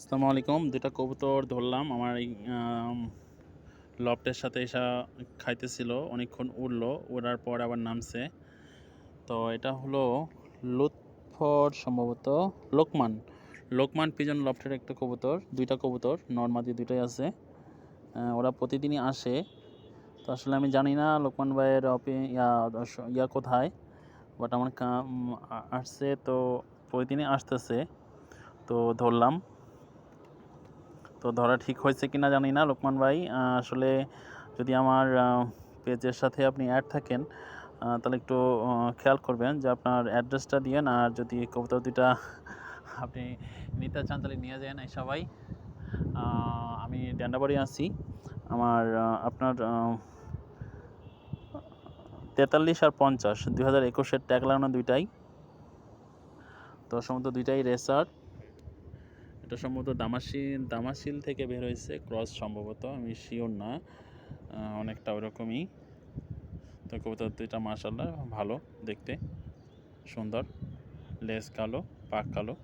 আসসালামু আলাইকুম। দুটা কবুতর ধরলাম। আমার এই লফটের সাথে এসা খাইতেছিল, অনেকক্ষণ উড়লো। ওড়ার পর আবার নামছে। তো এটা হলো লুৎফর সম্ভবত। লোকমান। লোকমান পিজন লফটের একটা কবুতর, দুইটা কবুতর, নর্মাদি দুইটাই আছে। ওরা প্রতিদিনই আসে। তো আসলে আমি জানি না লোকমান ভাইয়ের অপি, ইয়া ইয়া কোথায়। বাট আমার আসছে তো প্রতিদিনই আসতেছে। তো ধরলাম। তো ধরা ঠিক হয়েছে কি না জানি না, লোকমান ভাই। আসলে যদি আমার পেজের সাথে আপনি অ্যাড থাকেন তাহলে একটু খেয়াল করবেন যে আপনার অ্যাড্রেসটা দিয়েন। আর যদি কবুতর দুইটা আপনি নিতে চান, তাহলে নিয়ে যান এই সবাই। আমি ড্যান্ডাবাড়ি আছি। আমার আপনার তেতাল্লিশ আর পঞ্চাশ। দুই হাজার একুশের ট্যাগ লাগানো দুইটাই। তো সম্ভবত দুইটাই রেসার এটা সম্ভবত দামাশিল দামাশিল থেকে বের হয়েছে, ক্রস সম্ভবত, আমি শিওর না অনেকটা ওরকমই। তো কবুতর দুইটা মার্শাল্লাহ ভালো দেখতে, সুন্দর লেজ কালো, পাক কালো।